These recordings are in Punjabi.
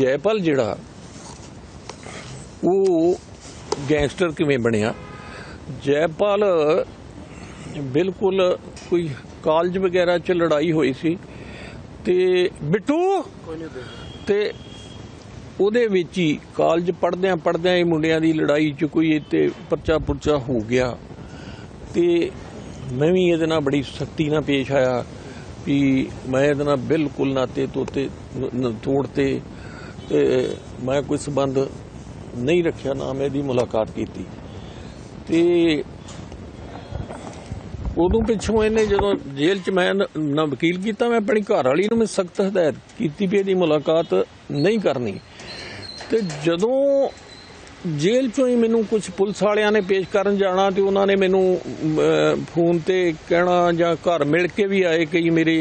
ਜੈਪਾਲ ਜਿਹੜਾ ਉਹ ਗੈਂਗਸਟਰ ਕਿਵੇਂ ਬਣਿਆ? ਜੈਪਾਲ ਬਿਲਕੁਲ ਕੋਈ ਕਾਲਜ ਵਗੈਰਾ 'ਚ ਲੜਾਈ ਹੋਈ ਸੀ ਤੇ ਬਿੱਟੂ ਤੇ ਉਹਦੇ ਵਿੱਚ ਹੀ ਕਾਲਜ ਪੜਦਿਆਂ ਪੜਦਿਆਂ ਇਹ ਮੁੰਡਿਆਂ ਦੀ ਲੜਾਈ 'ਚ ਕੋਈ ਇੱਥੇ ਪਰਚਾ ਪੁਰਚਾ ਹੋ ਗਿਆ। ਤੇ ਮੈਂ ਵੀ ਇਹਦੇ ਨਾਲ ਬੜੀ ਸਖਤੀ ਨਾਲ ਪੇਸ਼ ਆਇਆ ਵੀ ਮੈਂ ਇਹਦੇ ਨਾਲ ਬਿਲਕੁਲ ਨਾਤੇ ਤੋਤੇ ਤੋੜਤੇ ਤੇ ਮੈਂ ਕੋਈ ਸਬੰਧ ਨਹੀਂ ਰੱਖਿਆ, ਨਾ ਮੈਂ ਇਹਦੀ ਮੁਲਾਕਾਤ ਕੀਤੀ। ਤੇ ਉਦੋਂ ਪਿੱਛੋਂ ਇਹਨੇ ਜਦੋਂ ਜੇਲ੍ਹ 'ਚ ਮੈਂ ਨਾ ਵਕੀਲ ਕੀਤਾ, ਮੈਂ ਆਪਣੀ ਘਰ ਵਾਲੀ ਨੂੰ ਮੈਂ ਸਖਤ ਹਦਾਇਤ ਕੀਤੀ ਵੀ ਇਹਦੀ ਮੁਲਾਕਾਤ ਨਹੀਂ ਕਰਨੀ। ਤੇ ਜਦੋਂ ਜੇਲ੍ਹ ਚੋਂ ਹੀ ਮੈਨੂੰ ਕੁਝ ਪੁਲਿਸ ਵਾਲਿਆਂ ਨੇ ਪੇਸ਼ ਕਰਨ ਜਾਣਾ ਤੇ ਉਹਨਾਂ ਨੇ ਮੈਨੂੰ ਫੋਨ ਤੇ ਕਹਿਣਾ ਜਾਂ ਘਰ ਮਿਲ ਕੇ ਵੀ ਆਏ ਕਈ ਮੇਰੇ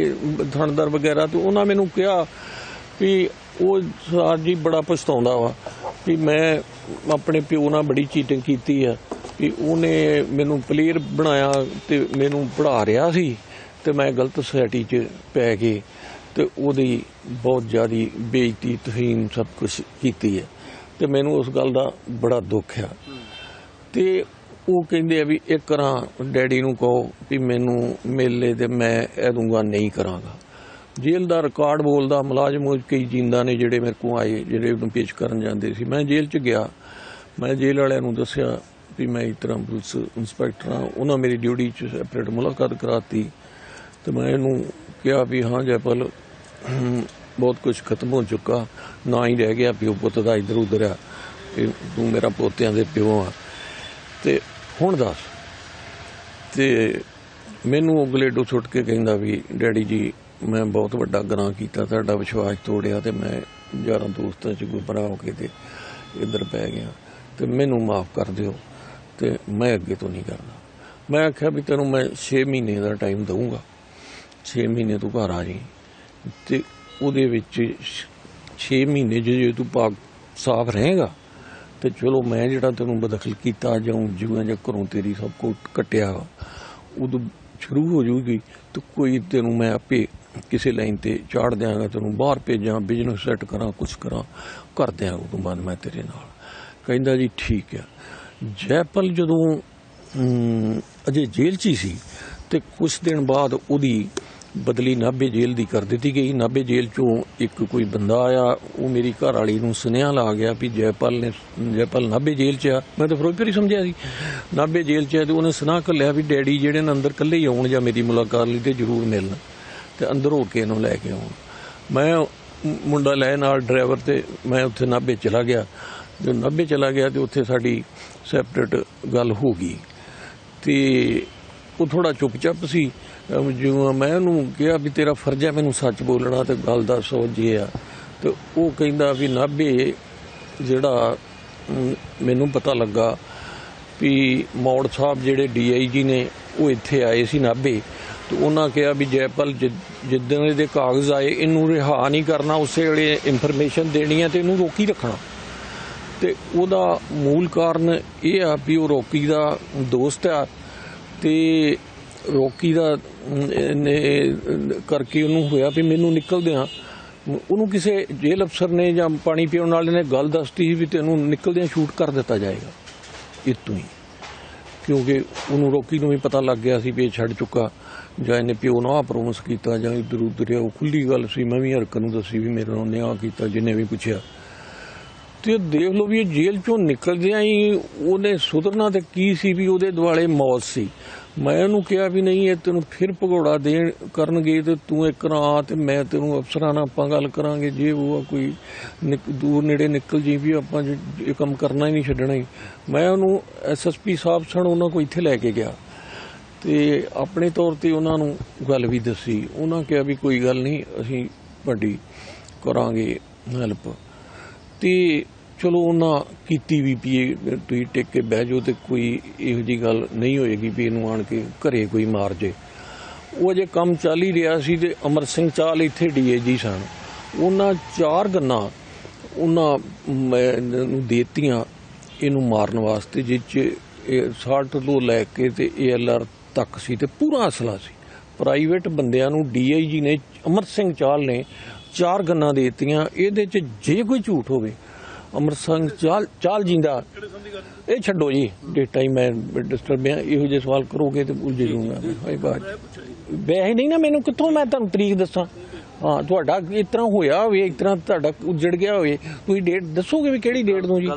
ਥਾਣੇਦਾਰ ਵਗੈਰਾ, ਤੇ ਉਹਨਾਂ ਮੈਨੂੰ ਕਿਹਾ ਵੀ ਉਹ ਸਰ ਜੀ ਬੜਾ ਪਛਤਾਉਂਦਾ ਵਾ ਵੀ ਮੈਂ ਆਪਣੇ ਪਿਓ ਨਾਲ ਬੜੀ ਚੀਟਿੰਗ ਕੀਤੀ ਆ, ਵੀ ਉਹਨੇ ਮੈਨੂੰ ਪਲੇਅਰ ਬਣਾਇਆ ਤੇ ਮੈਨੂੰ ਪੜ੍ਹਾ ਰਿਹਾ ਸੀ ਤੇ ਮੈਂ ਗਲਤ ਸੋਸਾਇਟੀ 'ਚ ਪੈ ਗਏ ਤੇ ਉਹਦੀ ਬਹੁਤ ਜ਼ਿਆਦੀ ਬੇਇੱਜ਼ਤੀ ਤੋਹੀਨ ਸਭ ਕੁਝ ਕੀਤੀ ਹੈ ਤੇ ਮੈਨੂੰ ਉਸ ਗੱਲ ਦਾ ਬੜਾ ਦੁੱਖ ਆ। ਤੇ ਉਹ ਕਹਿੰਦੇ ਆ ਵੀ ਇੱਕ ਕਰਾਂ ਡੈਡੀ ਨੂੰ ਕਹੋ ਵੀ ਮੈਨੂੰ ਮੇਲੇ ਤੇ ਮੈਂ ਇਹ ਦੂੰਗਾ, ਨਹੀਂ ਕਰਾਂਗਾ। ਜੇਲ੍ਹ ਦਾ ਰਿਕਾਰਡ ਬੋਲਦਾ, ਮੁਲਾਜ਼ਮ ਕਈ ਜਿੰਦਾ ਨੇ ਜਿਹੜੇ ਮੇਰੇ ਕੋਲ ਆਏ, ਜਿਹੜੇ ਉਹਨੂੰ ਪੇਸ਼ ਕਰਨ ਜਾਂਦੇ ਸੀ। ਮੈਂ ਜੇਲ੍ਹ 'ਚ ਗਿਆ। ਮੈਂ ਜੇਲ੍ਹ ਵਾਲਿਆਂ ਨੂੰ ਦੱਸਿਆ ਵੀ ਮੈਂ ਇਸ ਤਰ੍ਹਾਂ ਪੁਲਿਸ ਇੰਸਪੈਕਟਰ ਹਾਂ। ਉਹਨਾਂ ਮੇਰੀ ਡਿਊਟੀ 'ਚ ਸੈਪਰੇਟ ਮੁਲਾਕਾਤ ਕਰਾਤੀ। ਤੇ ਮੈਂ ਇਹਨੂੰ ਕਿਹਾ ਵੀ ਹਾਂ ਜੈਪਲ, ਬਹੁਤ ਕੁਝ ਖਤਮ ਹੋ ਚੁੱਕਾ। ਨਾ ਹੀ ਰਹਿ ਗਿਆ ਪਿਓ ਪੁੱਤ ਦਾ ਇਧਰ ਉਧਰ ਆ। ਤੇ ਤੂੰ ਮੇਰਾ ਪੋਤਿਆਂ ਦੇ ਪਿਓ ਆ। ਤੇ ਹੁਣ ਦੱਸ। ਤੇ ਮੈਨੂੰ ਉਹ ਗਲੇਡੋ ਛੁੱਟ ਕੇ ਕਹਿੰਦਾ ਵੀ, ਡੈਡੀ ਜੀ ਮੈਂ ਬਹੁਤ ਵੱਡਾ ਗੁਨਾਹ ਕੀਤਾ ਤੁਹਾਡਾ ਵਿਸ਼ਵਾਸ ਤੋੜਿਆ ਤੇ ਮੈਂ ਯਾਰਾਂ ਦੋਸਤਾਂ 'ਚ ਗੁਬਰਾਹ ਹੋ ਕੇ ਤੇ ਇੱਧਰ ਪੈ ਗਿਆ। ਤੇ ਮੈਨੂੰ ਮਾਫ ਕਰ ਦਿਓ ਤੇ ਮੈਂ ਅੱਗੇ ਤੋਂ ਨਹੀਂ ਕਰਨਾ। ਮੈਂ ਆਖਿਆ ਵੀ ਤੈਨੂੰ ਮੈਂ 6 ਮਹੀਨੇ ਦਾ ਟਾਈਮ ਦਊਂਗਾ। 6 ਮਹੀਨੇ ਤੂੰ ਘਰ ਆ ਜੀ ਤੇ ਉਹਦੇ ਵਿੱਚ 6 ਮਹੀਨੇ 'ਚ ਜੇ ਤੂੰ ਪਾਕ ਸਾਫ਼ ਰਹੇਗਾ, ਤੇ ਚਲੋ ਮੈਂ ਜਿਹੜਾ ਤੈਨੂੰ ਬਦਖਲ ਕੀਤਾ, ਜਾਂ ਜਿਵੇਂ ਜਾਂ ਘਰੋਂ ਤੇਰੀ ਸਭ ਕੁਝ ਕੱਟਿਆ ਉਦੋਂ ਸ਼ੁਰੂ ਹੋ ਜੂਗੀ ਤੇ ਕੋਈ ਤੈਨੂੰ ਮੈਂ ਆਪੇ ਕਿਸੇ ਲਾਈਨ ਤੇ ਚਾੜ ਦਿਆਂਗਾ ਤੈਨੂੰ ਬਾਹਰ ਭੇਜਾਂ ਬਿਜ਼ਨਸ ਸੈੱਟ ਕਰਾਂ ਕੁਝ ਕਰਾਂ, ਕਰ ਦਿਆਂ ਉਦੋਂ ਬਾਅਦ ਮੈਂ ਤੇਰੇ ਨਾਲ। ਕਹਿੰਦਾ ਜੀ ਠੀਕ ਆ। ਜੈਪਲ ਜਦੋਂ ਅਜੇ ਜੇਲ੍ਹ 'ਚ ਹੀ ਸੀ ਤੇ ਕੁਝ ਦਿਨ ਬਾਅਦ ਉਹਦੀ ਬਦਲੀ ਨਾਭੇ ਜੇਲ੍ਹ ਦੀ ਕਰ ਦਿੱਤੀ ਗਈ। ਨਾਭੇ ਜੇਲ੍ਹ 'ਚੋਂ ਇੱਕ ਕੋਈ ਬੰਦਾ ਆਇਆ, ਉਹ ਮੇਰੀ ਘਰ ਵਾਲੀ ਨੂੰ ਸੁਨੇਹਾ ਲਾ ਗਿਆ ਵੀ ਜੈਪਾਲ ਨੇ ਜੈਪਾਲ ਨਾਭੇ ਜੇਲ੍ਹ 'ਚ ਆ। ਮੈਂ ਤਾਂ ਫਿਰੋਜ਼ਪੁਰ ਹੀ ਸਮਝਿਆ ਸੀ। ਨਾਭੇ ਜੇਲ੍ਹ 'ਚ ਆ ਤੇ ਉਹਨੇ ਸੁਨਾਹ ਕਰ ਲਿਆ ਵੀ ਡੈਡੀ ਜਿਹੜੇ ਨੇ ਅੰਦਰ ਇਕੱਲੇ ਹੀ ਆਉਣ ਜਾਂ ਮੇਰੀ ਮੁਲਾਕਾਤ ਲਈ ਤੇ ਜ਼ਰੂਰ ਮਿਲਣ। ਤੇ ਅੰਦਰ ਹੋ ਕੇ ਇਹਨੂੰ ਲੈ ਕੇ ਆਉਣ। ਮੈਂ ਮੁੰਡਾ ਲੈ ਨਾਲ ਡਰਾਈਵਰ ਤੇ ਮੈਂ ਉੱਥੇ ਨਾਭੇ ਚਲਾ ਗਿਆ। ਜਦੋਂ ਨਾਭੇ ਚਲਾ ਗਿਆ ਤੇ ਉੱਥੇ ਸਾਡੀ ਸੈਪਰੇਟ ਗੱਲ ਹੋ ਗਈ। ਤੇ ਉਹ ਥੋੜਾ ਚੁੱਪਚਾਪ ਸੀ। ਅਮ ਜਿਵੇਂ ਮੈਂ ਉਹਨੂੰ ਕਿਹਾ ਵੀ ਤੇਰਾ ਫਰਜ਼ ਹੈ ਮੈਨੂੰ ਸੱਚ ਬੋਲਣਾ ਤੇ ਗੱਲ ਦਾ ਸੋਚ ਜੇ ਆ। ਤੇ ਉਹ ਕਹਿੰਦਾ ਵੀ ਨਾਭੇ ਜਿਹੜਾ ਮੈਨੂੰ ਪਤਾ ਲੱਗਾ ਵੀ ਮੌੜ ਸਾਹਿਬ ਜਿਹੜੇ ਡੀਆਈਜੀ ਨੇ ਉਹ ਇੱਥੇ ਆਏ ਸੀ ਨਾਭੇ। ਤੇ ਉਹਨਾਂ ਕਿਹਾ ਵੀ ਜੈਪਾਲ ਜਿ- ਜਿੱਦਣ ਇਹਦੇ ਕਾਗਜ਼ ਆਏ, ਇਹਨੂੰ ਰਿਹਾ ਨਹੀਂ ਕਰਨਾ, ਉਸੇ ਵੇਲੇ ਇਨਫੋਰਮੇਸ਼ਨ ਦੇਣੀ ਹੈ ਤੇ ਇਹਨੂੰ ਰੋਕੀ ਰੱਖਣਾ। ਤੇ ਉਹਦਾ ਮੂਲ ਕਾਰਨ ਇਹ ਆ ਵੀ ਉਹ ਰੋਕੀ ਦਾ ਦੋਸਤ ਆ ਤੇ ਰੋਕੀ ਦਾ ਕਰਕੇ ਉਹਨੂੰ ਹੋਇਆ ਵੀ ਮੈਨੂੰ ਨਿਕਲਦਿਆਂ ਉਹਨੂੰ ਕਿਸੇ ਜੇਲ੍ਹ ਅਫਸਰ ਨੇ ਜਾਂ ਪਾਣੀ ਪੀਉਣ ਵਾਲੇ ਨੇ ਗੱਲ ਦੱਸਤੀ ਸੀ ਵੀ ਤੈਨੂੰ ਨਿਕਲਦਿਆਂ ਸ਼ੂਟ ਕਰ ਦਿੱਤਾ ਜਾਏਗਾ। ਇਤੋਂ ਹੀ ਕਿਉਂਕਿ ਉਹਨੂੰ ਰੋਕੀ ਨੂੰ ਵੀ ਪਤਾ ਲੱਗ ਗਿਆ ਸੀ ਵੀ ਇਹ ਛੱਡ ਚੁੱਕਾ। ਜਾਂ ਇਹਨੇ ਪਿਓ ਨੂੰ ਆਹ ਪ੍ਰੋਮਿਸ ਕੀਤਾ ਜਾਂ ਇਧਰ ਉਧਰ ਉਹ ਖੁੱਲੀ ਗੱਲ ਸੀ। ਮੈਂ ਵੀ ਹਰਕਤ ਨੂੰ ਦੱਸੀ ਵੀ ਮੇਰੇ ਨਾਲ ਨਿਆਂ ਕੀਤਾ, ਜਿਹਨੇ ਵੀ ਪੁੱਛਿਆ। ਤੇ ਦੇਖ ਲਓ ਵੀ ਇਹ ਜੇਲ੍ਹ ਚੋਂ ਨਿਕਲਦਿਆਂ ਹੀ ਉਹਨੇ ਸੁਧਰਨਾ ਤੇ ਕੀ ਸੀ ਵੀ ਉਹਦੇ ਦੁਆਲੇ ਮੌਤ ਸੀ। ਮੈਂ ਉਹਨੂੰ ਕਿਹਾ ਵੀ ਨਹੀਂ, ਇਹ ਤੈਨੂੰ ਫਿਰ ਭਗੌੜਾ ਦੇਣ ਕਰਨਗੇ ਤੇ ਤੂੰ ਇੱਕ ਨਾ ਆ ਤੇ ਮੈਂ ਤੈਨੂੰ ਅਫਸਰਾਂ ਨਾਲ ਆਪਾਂ ਗੱਲ ਕਰਾਂਗੇ। ਜੇ ਉਹ ਕੋਈ ਦੂਰ ਨੇੜੇ ਨਿਕਲ ਜੀ ਵੀ ਆਪਾਂ ਇਹ ਕੰਮ ਕਰਨਾ ਹੀ ਨਹੀਂ ਛੱਡਣਾ ਹੀ। ਮੈਂ ਉਹਨੂੰ ਐਸਐਸਪੀ ਸਾਹਿਬ ਸਣ ਉਹਨਾਂ ਕੋਲ ਇੱਥੇ ਲੈ ਕੇ ਗਿਆ। ਤੇ ਆਪਣੇ ਤੌਰ ਤੇ ਉਹਨਾਂ ਨੂੰ ਗੱਲ ਵੀ ਦੱਸੀ। ਉਹਨਾਂ ਕਿਹਾ ਵੀ ਕੋਈ ਗੱਲ ਨਹੀਂ, ਅਸੀਂ ਵੱਡੀ ਕਰਾਂਗੇ ਹੈਲਪ ਤੇ ਚਲੋ ਉਹਨਾਂ ਕੀਤੀ ਵੀ ਪੀਏ ਤੁਸੀਂ ਟਿਕ ਕੇ ਬਹਿ ਜਾਓ ਤੇ ਕੋਈ ਇਹੋ ਜੀ ਗੱਲ ਨਹੀਂ ਹੋਏਗੀ ਵੀ ਇਹਨੂੰ ਆਣ ਕੇ ਘਰੇ ਕੋਈ ਮਾਰ ਜੇ। ਉਹ ਅਜੇ ਕੰਮ ਚੱਲ ਹੀ ਰਿਹਾ ਸੀ ਤੇ ਅਮਰ ਸਿੰਘ ਚਾਲ ਇੱਥੇ ਡੀਏਜੀ ਸਨ। ਉਹਨਾਂ ਚਾਰ ਗੰਨਾ ਉਹਨਾਂ ਨੂੰ ਦੇਤੀਆਂ ਇਹਨੂੰ ਮਾਰਨ ਵਾਸਤੇ ਜਿਸ ਚ ਇਹ 60 ਤੋਂ ਲੈ ਕੇ ਤੇ ਏਐਲਆਰ ਤੱਕ ਸੀ ਤੇ ਪੂਰਾ ਅਸਲਾ ਸੀ। ਪ੍ਰਾਈਵੇਟ ਬੰਦਿਆਂ ਨੂੰ ਡੀਆਈਜੀ ਨੇ ਅਮਰ ਸਿੰਘ ਚਾਲ ਨੇ ਚਾਰ ਗੰਨਾਂ ਦੇ ਦਿੱਤੀਆਂ। ਇਹਦੇ ਚ ਜੇ ਕੋਈ ਝੂਠ ਹੋਵੇ ਅਮਰ ਸਿੰਘ ਚਾਲ ਚਾਲ ਜਿੰਦਾ। ਇਹ ਛੱਡੋ ਜੀ ਡੇਟਾ ਹੀ ਮੈਂ ਡਿਸਟਰਬ ਆ। ਇਹੋ ਜਿਹੇ ਸਵਾਲ ਕਰੋਗੇ ਤੇ ਉਲਝ ਜਾਊਂਗਾ ਹਾਏ ਬਾਤ ਵੈਸੇ ਨਹੀਂ ਨਾ ਮੈਨੂੰ ਕਿੱਥੋਂ ਮੈਂ ਤੁਹਾਨੂੰ ਤਰੀਕ ਦੱਸਾਂ? ਹਾਂ ਤੁਹਾਡਾ ਇਸ ਤਰ੍ਹਾਂ ਹੋਇਆ ਹੋਵੇ ਇਸ ਤਰ੍ਹਾਂ ਤੁਹਾਡਾ ਉੱਜੜ ਗਿਆ ਹੋਵੇ ਤੁਸੀਂ ਡੇਟ ਦੱਸੋਗੇ ਵੀ ਕਿਹੜੀ ਡੇਟ ਨੂੰ ਜੀ?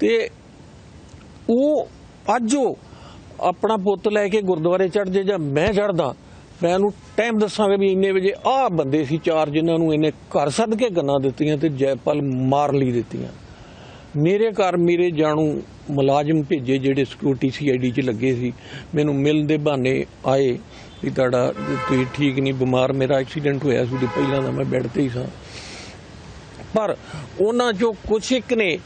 ਤੇ ਉਹ ਅੱਜ ਉਹ ਆਪਣਾ ਪੁੱਤ ਲੈ ਕੇ ਗੁਰਦੁਆਰੇ ਚੜ ਜੇ ਜਾਂ ਮੈਂ ਚੜਦਾ ਮੈਂ ਉਹਨੂੰ ਟਾਈਮ ਦੱਸਾਂਗਾ ਵੀ ਇੰਨੇ ਵਜੇ ਆਹ ਬੰਦੇ ਸੀ ਚਾਰ ਜਿਨ੍ਹਾਂ ਨੂੰ ਇਹਨੇ ਘਰ ਸੱਦ ਕੇ ਗੰਨਾਂ ਦਿੱਤੀਆਂ ਤੇ ਜੈਪਾਲ ਮਾਰ ਲਈ ਦਿੱਤੀਆਂ। ਮੇਰੇ ਘਰ ਮੇਰੇ ਜਾਣੂ ਮੁਲਾਜ਼ਮ ਭੇਜੇ ਜਿਹੜੇ ਸਿਕਿਉਰਿਟੀ ਸੀਆਈਡੀ 'ਚ ਲੱਗੇ ਸੀ। ਮੈਨੂੰ ਮਿਲਣ ਦੇ ਬਹਾਨੇ ਆਏ ਵੀ ਤੁਹਾਡਾ ਤੁਸੀਂ ਠੀਕ ਨਹੀਂ, ਬਿਮਾਰ, ਮੇਰਾ ਐਕਸੀਡੈਂਟ ਹੋਇਆ ਸੀ, ਉਹਦੇ ਪਹਿਲਾਂ ਦਾ ਮੈਂ ਬੈੱਡ ਤੇ ਹੀ ਸਾਂ। ਪਰ ਉਹਨਾਂ ਚੋਂ ਕੁਛ ਇੱਕ ਨੇ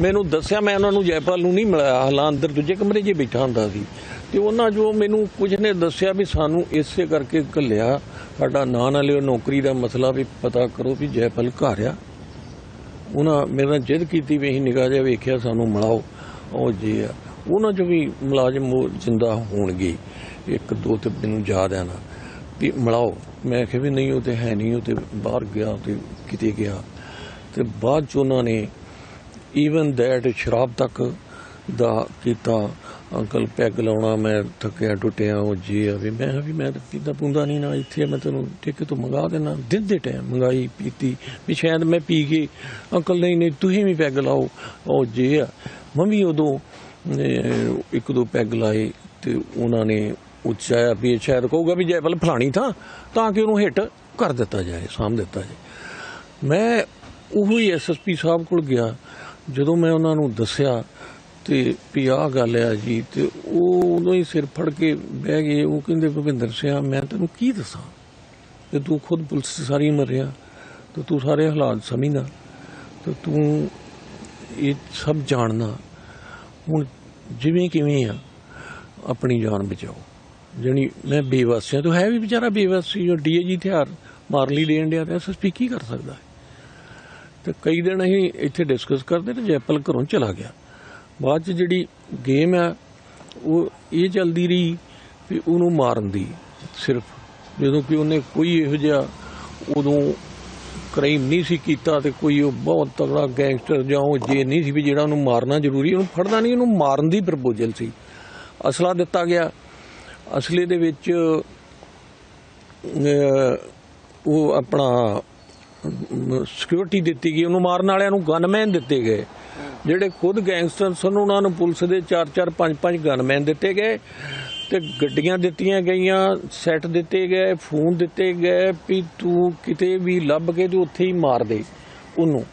ਮੈਨੂੰ ਦੱਸਿਆ, ਮੈਂ ਉਹਨਾਂ ਨੂੰ ਜੈਪਾਲ ਨੂੰ ਨਹੀਂ ਮਿਲਿਆ। ਹਾਲਾਂ ਅੰਦਰ ਦੂਜੇ ਕਮਰੇ 'ਚ ਬੈਠਾ ਹੁੰਦਾ ਸੀ। ਤੇ ਉਹਨਾਂ ਜੋ ਮੈਨੂੰ ਕੁਝ ਨੇ ਦੱਸਿਆ ਵੀ ਸਾਨੂੰ ਇਸੇ ਕਰਕੇ ਘੱਲਿਆ, ਸਾਡਾ ਨਾਂ ਨਾ ਲਿਓ, ਨੌਕਰੀ ਦਾ ਮਸਲਾ ਵੀ ਪਤਾ ਕਰੋ ਵੀ ਜੈਪਾਲ ਘਰ ਆ। ਉਹਨਾਂ ਮੇਰੇ ਨਾਲ ਜਿੱਦ ਕੀਤੀ ਵੀ ਅਸੀਂ ਨਿਗਾਹ ਜਿਹਾ ਵੇਖਿਆ, ਸਾਨੂੰ ਮਿਲਾਓ। ਉਹ ਜੇ ਆ। ਉਹਨਾਂ ਚੋਂ ਵੀ ਮੁਲਾਜ਼ਮ ਉਹ ਜਿੰਦਾ ਹੋਣਗੇ। ਇੱਕ, ਦੋ ਤੇ ਮੈਨੂੰ ਯਾਦ ਆ ਨਾ। ਵੀ ਮਿਲਾਓ। ਮੈਂ ਕਿਹਾ ਵੀ ਨਹੀਂ, ਉਹ ਤੇ ਹੈ ਨਹੀਂ, ਉਹ ਤੇ ਬਾਹਰ ਗਿਆ ਤੇ ਕਿਤੇ ਗਿਆ। ਤੇ ਬਾਅਦ ਚ ਉਹਨਾਂ ਨੇ ਈਵਨ ਦੈਟ ਸ਼ਰਾਬ ਤੱਕ ਦਾ ਕੀਤਾ, ਅੰਕਲ ਪੈਗ ਲਾਉਣਾ, ਮੈਂ ਥੱਕਿਆ, ਟੁੱਟਿਆ, ਉਹ ਜੀ ਆ ਵੀ, ਮੈਂ ਵੀ ਮੈਂ ਤਾਂ ਪੀਂਦਾ ਪੁੰਦਾ ਨਹੀਂ ਨਾ, ਇੱਥੇ ਮੈਂ ਤੈਨੂੰ ਠੇਕੇ ਤੋਂ ਮੰਗਾ ਦੇਣਾ ਦਿਨ ਦੇ ਟਾਈਮ ਮੰਗਾਈ, ਪੀਤੀ, ਵੀ ਸ਼ਾਇਦ ਮੈਂ ਪੀ ਕੇ ਅੰਕਲ, ਨਹੀਂ ਨਹੀਂ, ਤੁਸੀਂ ਵੀ ਪੈਗ ਲਾਓ, ਉਹ ਜੀ ਆ। ਮੰਮੀ ਉਦੋਂ ਇੱਕ ਦੋ ਪੈਗ ਲਾਏ ਤੇ ਉਹਨਾਂ ਨੇ ਉੱਚਾਇਆ ਵੀ ਸ਼ਾਇਦ ਕਹੂਗਾ ਵੀ ਜੈਪਲ ਫਲਾਣੀ ਥਾਂ, ਤਾਂ ਕਿ ਉਹਨੂੰ ਹਿੱਟ ਕਰ ਦਿੱਤਾ ਜਾਏ, ਸਾਂਭ ਦਿੱਤਾ ਜਾਏ। ਮੈਂ ਉਹੀ ਐਸਐਸਪੀ ਸਾਹਿਬ ਕੋਲ ਗਿਆ ਜਦੋਂ ਮੈਂ ਉਹਨਾਂ ਨੂੰ ਦੱਸਿਆ ਤੇ ਵੀ ਆਹ ਗੱਲ ਆ ਜੀ, ਤੇ ਉਹ ਉਦੋਂ ਹੀ ਸਿਰ ਫੜ ਕੇ ਬਹਿ ਗਏ। ਉਹ ਕਹਿੰਦੇ ਭਵਿੰਦਰ ਸਿੰਘ ਮੈਂ ਤੈਨੂੰ ਕੀ ਦੱਸਾਂ? ਤੇ ਤੂੰ ਖੁਦ ਪੁਲਿਸ 'ਚ ਸਾਰੀ ਉਮਰ ਤੇ ਤੂੰ ਸਾਰੇ ਹਾਲਾਤ ਸਮਝਦਾ, ਤੇ ਤੂੰ ਇਹ ਸਭ ਜਾਣਦਾ। ਹੁਣ ਜਿਵੇਂ ਕਿਵੇਂ ਆ, ਆਪਣੀ ਜਾਨ ਬਚਾਓ। ਜਣੀ ਮੈਂ ਬੇਵਸ ਤੋਂ, ਹੈ ਵੀ ਵਿਚਾਰਾ ਬੇਵਸ ਸੀ ਜੋ ਡੀਏਜੀ ਹਥਿਆਰ ਮਾਰ ਲਈ ਲੈਣ ਡਿਆ ਤੇ ਐਸਐਸਪੀ ਕੀ ਕਰ ਸਕਦਾ ਤੇ ਕਈ ਦਿਨ ਅਸੀਂ ਇੱਥੇ ਡਿਸਕਸ ਕਰਦੇ ਤੇ ਜੈਪਲ ਘਰੋਂ ਚਲਾ ਗਿਆ। ਬਾਅਦ ਚ ਜਿਹੜੀ ਗੇਮ ਹੈ ਉਹ ਇਹ ਚੱਲਦੀ ਰਹੀ ਵੀ ਉਹਨੂੰ ਮਾਰਨ ਦੀ ਸਿਰਫ। ਜਦੋਂ ਕਿ ਉਹਨੇ ਕੋਈ ਇਹੋ ਜਿਹਾ ਉਦੋਂ ਕ੍ਰਾਈਮ ਨਹੀਂ ਸੀ ਕੀਤਾ ਤੇ ਕੋਈ ਉਹ ਬਹੁਤ ਤਗੜਾ ਗੈਂਗਸਟਰ ਜਾਂ ਉਹ ਜੇ ਨਹੀਂ ਸੀ ਵੀ ਜਿਹੜਾ ਉਹਨੂੰ ਮਾਰਨਾ ਜ਼ਰੂਰੀ, ਉਹਨੂੰ ਫੜਨਾ ਨਹੀਂ, ਉਹਨੂੰ ਮਾਰਨ ਦੀ ਪ੍ਰਪੋਜ਼ਲ ਸੀ। ਅਸਲਾ ਦਿੱਤਾ ਗਿਆ। ਅਸਲੇ ਦੇ ਵਿੱਚ ਉਹ ਆਪਣਾ ਸਿਕਿਉਰਿਟੀ ਦਿੱਤੀ ਗਈ, ਉਹਨੂੰ ਮਾਰਨ ਵਾਲਿਆਂ ਨੂੰ ਗਨਮੈਨ ਦਿੱਤੇ ਗਏ। ਜਿਹੜੇ ਖੁਦ ਗੈਂਗਸਟਰ ਸਨ, ਉਹਨਾਂ ਨੂੰ ਪੁਲਿਸ ਦੇ 4-4 5-5 ਗਨਮੈਨ ਦਿੱਤੇ ਗਏ ਤੇ ਗੱਡੀਆਂ ਦਿੱਤੀਆਂ ਗਈਆਂ ਸੈੱਟ ਦਿੱਤੇ ਗਏ, ਫੋਨ ਦਿੱਤੇ ਗਏ ਵੀ ਤੂੰ ਕਿਤੇ ਵੀ ਲੱਭ ਕੇ ਤੂੰ ਉੱਥੇ ਹੀ ਮਾਰ ਦੇ ਉਹਨੂੰ।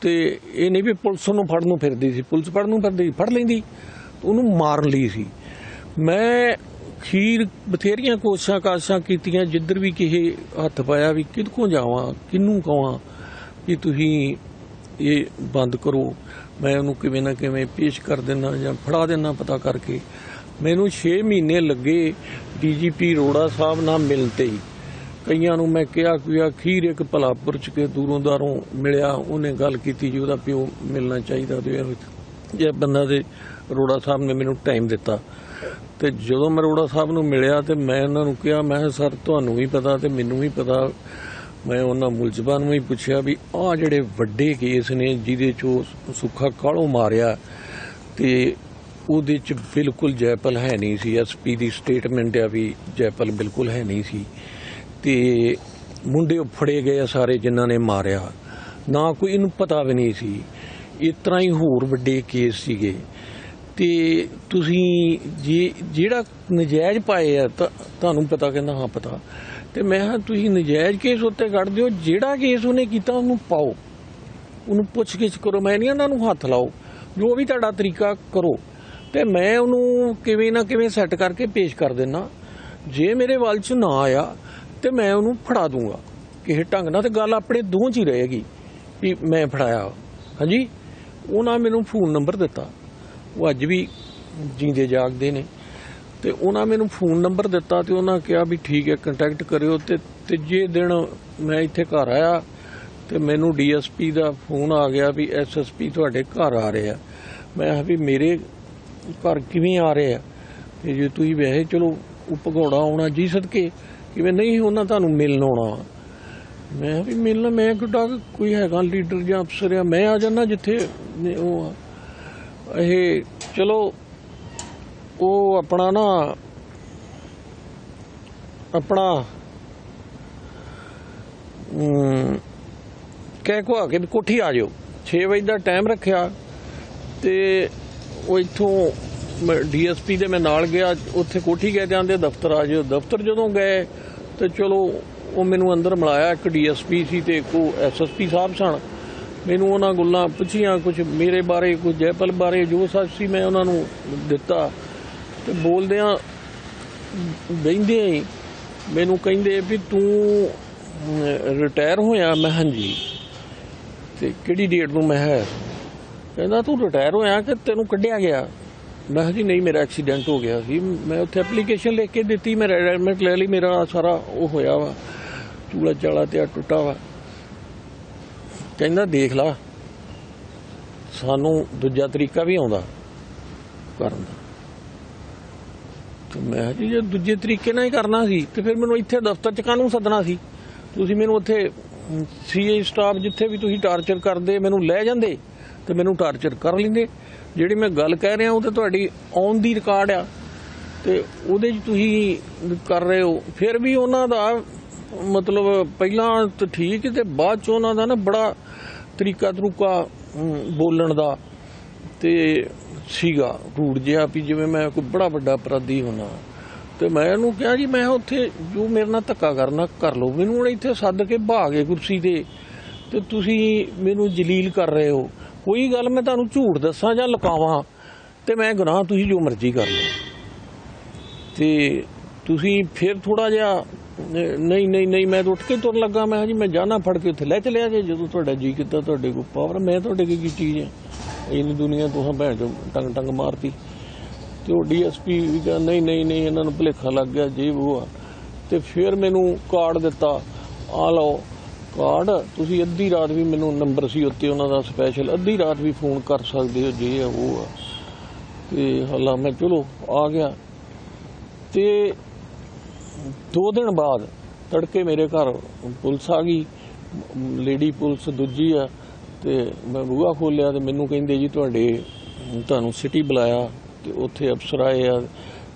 ਤੇ ਇਹ ਨਹੀਂ ਵੀ ਪੁਲਿਸ ਨੂੰ ਫੜਨ ਨੂੰ ਫਿਰਦੀ ਸੀ, ਪੁਲਿਸ ਫੜਨ ਨੂੰ ਫਿਰਦੀ, ਫੜ ਲੈਂਦੀ, ਉਹਨੂੰ ਮਾਰਨ ਲਈ ਸੀ। ਮੈਂ ਖੀਰ ਬਥੇਰੀਆਂ ਕੋਸ਼ਾਂ ਕਾਸ਼ਾਂ ਕੀਤੀਆਂ, ਜਿੱਧਰ ਵੀ ਕਿਸੇ ਹੱਥ ਪਾਇਆ ਵੀ ਕਿਹਦੇ ਜਾਵਾਂ, ਕਿਹਨੂੰ ਕਵਾਂ ਕਿ ਤੁਸੀਂ ਇਹ ਬੰਦ ਕਰੋ। ਮੈਂ ਉਹਨੂੰ ਕਿਵੇਂ ਨਾ ਕਿਵੇਂ ਪੇਸ਼ ਕਰ ਦੇਣਾ ਜਾਂ ਫੜਾ ਦੇਣਾ ਪਤਾ ਕਰਕੇ। ਮੈਨੂੰ 6 ਮਹੀਨੇ ਲੱਗੇ ਡੀਜੀਪੀ ਰੋੜਾ ਸਾਹਿਬ ਨਾਲ ਮਿਲਣ ਤੇ ਹੀ। ਕਈਆਂ ਨੂੰ ਮੈਂ ਕਿਹਾ ਕਿ ਅਖੀਰ ਇੱਕ ਭਲਾਪੁਰ ਚ ਕੇ ਦੂਰੋਂ ਦਾਰੋਂ ਮਿਲਿਆ, ਉਹਨੇ ਗੱਲ ਕੀਤੀ ਜੀ, ਉਹਦਾ ਪਿਓ ਮਿਲਣਾ ਚਾਹੀਦਾ ਤੇ ਜੇ ਬੰਦਾ ਦੇ ਰੋੜਾ ਸਾਹਿਬ ਨੇ ਮੈਨੂੰ ਟਾਈਮ ਦਿੱਤਾ। ਤੇ ਜਦੋਂ ਮੈਂ ਰੋੜਾ ਸਾਹਿਬ ਨੂੰ ਮਿਲਿਆ ਤੇ ਮੈਂ ਉਹਨਾਂ ਨੂੰ ਕਿਹਾ ਮੈਂ ਕਿਹਾ, ਸਰ ਤੁਹਾਨੂੰ ਵੀ ਪਤਾ ਤੇ ਮੈਨੂੰ ਵੀ ਪਤਾ। ਮੈਂ ਉਹਨਾਂ ਮੁਲਜ਼ਮਾਂ ਨੂੰ ਵੀ ਪੁੱਛਿਆ ਵੀ ਆਹ ਜਿਹੜੇ ਵੱਡੇ ਕੇਸ ਨੇ ਜਿਹਦੇ ਚੋਂ ਸੁੱਖਾ ਕਾਲੋਂ ਮਾਰਿਆ ਤੇ ਉਹਦੇ ਚ ਬਿਲਕੁਲ ਜੈਪਲ ਹੈ ਨਹੀਂ ਸੀ। ਐਸਪੀ ਦੀ ਸਟੇਟਮੈਂਟ ਆ ਵੀ ਜੈਪਲ ਬਿਲਕੁਲ ਹੈ ਨਹੀਂ ਸੀ। ਤੇ ਮੁੰਡੇ ਫੜੇ ਗਏ ਸਾਰੇ ਜਿਨ੍ਹਾਂ ਨੇ ਮਾਰਿਆ। ਨਾ ਕੋਈ ਇਹਨੂੰ ਪਤਾ ਵੀ ਨਹੀਂ ਸੀ। ਇਸ ਤਰ੍ਹਾਂ ਹੀ ਹੋਰ ਵੱਡੇ ਕੇਸ ਸੀਗੇ। ਤੇ ਤੁਸੀਂ ਜੇ ਜਿਹੜਾ ਨਜਾਇਜ਼ ਪਾਏ ਆ, ਤਾਂ ਤੁਹਾਨੂੰ ਪਤਾ ਕਹਿੰਦਾ, ਹਾਂ ਪਤਾ। ਤੇ ਮੈਂ ਹਾਂ ਤੁਸੀਂ ਨਜਾਇਜ਼ ਕੇਸ ਉੱਤੇ ਕੱਢ ਦਿਓ, ਜਿਹੜਾ ਕੇਸ ਉਹਨੇ ਕੀਤਾ, ਉਹਨੂੰ ਪਾਓ। ਉਹਨੂੰ ਪੁੱਛ ਗਿੱਛ ਕਰੋ। ਮੈਂ ਨਹੀਂ ਉਹਨਾਂ ਨੂੰ ਹੱਥ ਲਾਓ। ਜੋ ਵੀ ਤੁਹਾਡਾ ਤਰੀਕਾ, ਕਰੋ। ਤੇ ਮੈਂ ਉਹਨੂੰ ਕਿਵੇਂ ਨਾ ਕਿਵੇਂ ਸੈੱਟ ਕਰਕੇ ਪੇਸ਼ ਕਰ ਦੇਣਾ ਜੇ ਮੇਰੇ ਵੱਲ ਚ ਨਾ ਆਇਆ, ਤੇ ਮੈਂ ਉਹਨੂੰ ਫੜਾ ਦੂੰਗਾ। ਕਿਸੇ ਢੰਗ ਨਾਲ ਤੇ ਗੱਲ ਆਪਣੇ ਦੋਹਾਂ ਚ ਹੀ ਰਹੇਗੀ, ਵੀ ਮੈਂ ਫੜਾਇਆ। ਹਾਂਜੀ? ਉਹਨਾਂ ਮੈਨੂੰ ਫੋਨ ਨੰਬਰ ਦਿੱਤਾ। ਉਹ ਅੱਜ ਵੀ ਜੀਂਦੇ ਜਾਗਦੇ ਨੇ। ਤੇ ਉਹਨਾਂ ਮੈਨੂੰ ਫੋਨ ਨੰਬਰ ਦਿੱਤਾ ਤੇ ਉਹਨਾਂ ਕਿਹਾ ਵੀ ਠੀਕ ਹੈ ਕੰਟੈਕਟ ਕਰਿਓ ਤੇ ਤੀਜੇ ਦਿਨ ਮੈਂ ਇੱਥੇ ਘਰ ਆਇਆ ਤੇ ਮੈਨੂੰ ਡੀਐਸਪੀ ਦਾ ਫੋਨ ਆ ਗਿਆ ਵੀ ਐਸਐਸਪੀ ਤੁਹਾਡੇ ਘਰ ਆ ਰਹੇ ਆ। ਮੈਂ ਕਿਹਾ ਵੀ ਮੇਰੇ ਘਰ ਕਿਵੇਂ ਆ ਰਹੇ ਆ? ਤੇ ਜੇ ਤੁਸੀਂ ਵੈਸੇ ਚਲੋ ਉਹ ਆਉਣਾ ਜੀ ਸਦਕੇ ਕਿਵੇਂ ਨਹੀਂ ਉਹਨਾਂ ਤੁਹਾਨੂੰ ਮਿਲਣ ਆਉਣਾ ਮੈਂ ਕਿਹਾ ਵੀ ਮਿਲਣਾ, ਮੈਂ ਕਿਹੜਾ ਕੋਈ ਹੈਗਾ ਲੀਡਰ ਜਾਂ ਅਫਸਰ ਆ, ਮੈਂ ਆ ਜਾਣਾ ਜਿੱਥੇ ਉਹ ਆ। ਇਹ ਚਲੋ, ਉਹ ਆਪਣਾ ਨਾ, ਆਪਣਾ ਕਹਿ ਕੋ ਆ ਕੇ ਕੋਠੀ ਆ ਜਿਓ। 6 ਵਜੇ ਦਾ ਟਾਈਮ ਰੱਖਿਆ ਤੇ ਉਹ ਇੱਥੋਂ ਡੀਐਸਪੀ ਦੇ ਮੈਂ ਨਾਲ ਗਿਆ, ਉੱਥੇ ਕੋਠੀ ਗਏ ਜਾਂਦੇ ਦਫ਼ਤਰ ਆ ਜਿਓ। ਦਫ਼ਤਰ ਜਦੋਂ ਗਏ ਤੇ ਚਲੋ, ਉਹ ਮੈਨੂੰ ਅੰਦਰ ਮਿਲਾਇਆ ਇੱਕ ਡੀਐਸਪੀ ਸੀ ਤੇ ਇੱਕ ਐਸਐਸਪੀ ਸਾਹਿਬ ਸਨ। ਮੈਨੂੰ ਉਹਨਾਂ ਗੱਲਾਂ ਪੁੱਛੀਆਂ ਕੁਝ ਮੇਰੇ ਬਾਰੇ ਕੁਝ ਜੈਪਲ ਬਾਰੇ, ਜੋ ਸੱਚ ਸੀ ਮੈਂ ਉਹਨਾਂ ਨੂੰ ਦਿੱਤਾ। ਤੇ ਬੋਲਦਿਆਂ ਬਹਿੰਦੇ ਹੀ ਮੈਨੂੰ ਕਹਿੰਦੇ ਵੀ ਤੂੰ ਰਿਟਾਇਰ ਹੋਇਆ? ਮੈਂ ਕਿਹਾ, ਹਾਂਜੀ। ਤੇ ਕਿਹੜੀ ਡੇਟ ਨੂੰ? ਮੈਂ ਹੈ ਕਹਿੰਦਾ, ਤੂੰ ਰਿਟਾਇਰ ਹੋਇਆ ਕਿ ਤੈਨੂੰ ਕੱਢਿਆ ਗਿਆ? ਮੈਂ ਕਿਹਾ, ਜੀ, ਨਹੀਂ, ਮੇਰਾ ਐਕਸੀਡੈਂਟ ਹੋ ਗਿਆ ਸੀ। ਮੈਂ ਉੱਥੇ ਐਪਲੀਕੇਸ਼ਨ ਲਿਖ ਕੇ ਦਿੱਤੀ, ਮੈਂ ਰਿਟਾਇਰਮੈਂਟ ਲੈ ਲਈ, ਮੇਰਾ ਸਾਰਾ ਉਹ ਹੋਇਆ ਵਾ। ਚੂਲਾ ਚਾਲਾ ਤੇ ਆਹ ਟੁੱਟਾ ਵਾ। ਕਹਿੰਦਾ ਦੇਖ ਲਾ। ਸਾਨੂੰ ਦੂਜਾ ਤਰੀਕਾ ਵੀ ਆਉਂਦਾ ਕਰਨ ਦਾ। ਤੇ ਮੈਂ ਜੀ, ਜੇ ਦੂਜੇ ਤਰੀਕੇ ਨਾਲ ਹੀ ਕਰਨਾ ਸੀ, ਤੇ ਫਿਰ ਮੈਨੂੰ ਇੱਥੇ ਦਫ਼ਤਰ ਚ ਕਾਹਨੂੰ ਸੱਦਣਾ ਸੀ? ਤੁਸੀਂ ਮੈਨੂੰ ਉੱਥੇ ਸੀਏ ਸਟਾਫ ਜਿੱਥੇ ਵੀ ਤੁਸੀਂ ਟਾਰਚਰ ਕਰਦੇ, ਮੈਨੂੰ ਲੈ ਜਾਂਦੇ, ਤੇ ਮੈਨੂੰ ਟਾਰਚਰ ਕਰ ਲੈਂਦੇ। ਜਿਹੜੀ ਮੈਂ ਗੱਲ ਕਹਿ ਰਿਹਾ, ਉਹ ਤੇ ਤੁਹਾਡੀ ਔਨ ਦੀ ਰਿਕਾਰਡ ਆ। ਤੇ ਉਹਦੇ 'ਚ ਤੁਸੀਂ ਕਰ ਰਹੇ ਹੋ। ਫਿਰ ਵੀ ਉਹਨਾਂ ਦਾ ਮਤਲਬ ਪਹਿਲਾਂ ਤਾਂ ਠੀਕ ਤੇ ਬਾਅਦ ਚ ਉਹਨਾਂ ਦਾ ਨਾ ਬੜਾ ਤਰੀਕਾ ਤਰੂਕਾ ਬੋਲਣ ਦਾ ਤੇ ਸੀਗਾ ਰੂੜ ਜਿਹਾ ਵੀ ਜਿਵੇਂ ਮੈਂ ਕੋਈ ਬੜਾ ਵੱਡਾ ਅਪਰਾਧੀ ਹੋਣਾ ਤੇ ਮੈਂ ਇਹਨੂੰ ਕਿਹਾ ਜੀ, ਮੈਂ ਉੱਥੇ ਜੋ ਮੇਰੇ ਨਾਲ ਧੱਕਾ ਕਰਨਾ, ਕਰ ਲਓ। ਮੈਨੂੰ ਹੁਣ ਇੱਥੇ ਸੱਦ ਕੇ ਭਾਗੇ ਕੁਰਸੀ ਤੇ। ਤੇ ਤੁਸੀਂ ਮੈਨੂੰ ਜਲੀਲ ਕਰ ਰਹੇ ਹੋ। ਕੋਈ ਗੱਲ ਮੈਂ ਤੁਹਾਨੂੰ ਝੂਠ ਦੱਸਾਂ ਜਾਂ ਲੁਕਾਵਾਂ, ਤੇ ਮੈਂ ਗੁਨਾਹ ਤੁਸੀਂ ਜੋ ਮਰਜ਼ੀ ਕਰ ਲਓ। ਤੇ ਤੁਸੀਂ ਫਿਰ ਥੋੜਾ ਜਿਹਾ ਨਹੀਂ ਨਹੀਂ ਨਹੀਂ ਮੈਂ ਤਾਂ ਉੱਠ ਕੇ ਤੁਰ ਲੱਗਾ, ਮੈਂ ਜੀ, ਮੈਂ ਜਾਣਾ ਫੜ ਕੇ ਉੱਥੇ ਲੈ ਚਲਿਆ ਜੇ, ਜਦੋਂ ਤੁਹਾਡਾ ਜੀ ਕੀਤਾ, ਤੁਹਾਡੇ ਕੋਲ ਪਾਵਰ ਮੈਂ ਤੁਹਾਡੇ ਕੀ ਕੀ ਚੀਜ਼ ਹੈ ਇੰਨੀ ਦੁਨੀਆ ਤੋਂ ਭੈਣ ਚੋਂ ਟੰਗ ਟੰਗ ਮਾਰਤੀ। ਤੇ ਉਹ ਡੀਐਸਪੀ ਵੀ ਕਹਿੰਦਾ ਨਹੀਂ ਨਹੀਂ ਨਹੀਂ, ਇਹਨਾਂ ਨੂੰ ਭੁਲੇਖਾ ਲੱਗ ਗਿਆ, ਜੀ ਉਹ ਆ। ਤੇ ਫਿਰ ਮੈਨੂੰ ਕਾਰਡ ਦਿੱਤਾ, ਆ ਲਓ, ਕਾਰਡ, ਤੁਸੀਂ ਅੱਧੀ ਰਾਤ ਵੀ ਮੈਨੂੰ ਨੰਬਰ ਸੀ ਉੱਤੇ, ਉਹਨਾਂ ਦਾ ਸਪੈਸ਼ਲ ਅੱਧੀ ਰਾਤ ਵੀ ਫੋਨ ਕਰ ਸਕਦੇ ਹੋ, ਜੇ ਆ ਉਹ ਆ। ਤੇ ਹਾਲਾ, ਮੈਂ ਚਲੋ, ਆ ਗਿਆ। ਤੇ ਦੋ ਦਿਨ ਬਾਅਦ ਤੜਕੇ ਮੇਰੇ ਘਰ ਪੁਲਿਸ ਆ ਗਈ। ਲੇਡੀ ਪੁਲਿਸ ਦੂਜੀ ਆ ਤੇ ਮੈਂ ਬੂਹਾ ਖੋਲਿਆ ਤੇ ਮੈਨੂੰ ਕਹਿੰਦੇ ਜੀ ਤੁਹਾਡੇ ਤੁਹਾਨੂੰ ਸਿਟੀ ਬੁਲਾਇਆ ਤੇ ਉੱਥੇ ਅਫਸਰ ਆਏ ਆ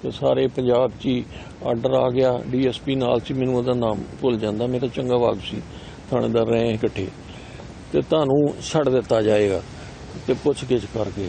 ਤੇ ਸਾਰੇ ਪੰਜਾਬ 'ਚ ਹੀ ਆਰਡਰ ਆ ਗਿਆ। ਡੀਐਸਪੀ ਨਾਲ ਸੀ ਮੈਨੂੰ ਉਹਦਾ ਨਾਮ ਭੁੱਲ ਜਾਂਦਾ। ਮੇਰਾ ਚੰਗਾ ਵਾਗ ਸੀ ਥਾਣੇਦਾਰ ਰਹੇ ਇਕੱਠੇ। ਤੇ ਤੁਹਾਨੂੰ ਛੱਡ ਦਿੱਤਾ ਜਾਏਗਾ ਤੇ ਪੁੱਛ ਗਿੱਛ ਕਰਕੇ।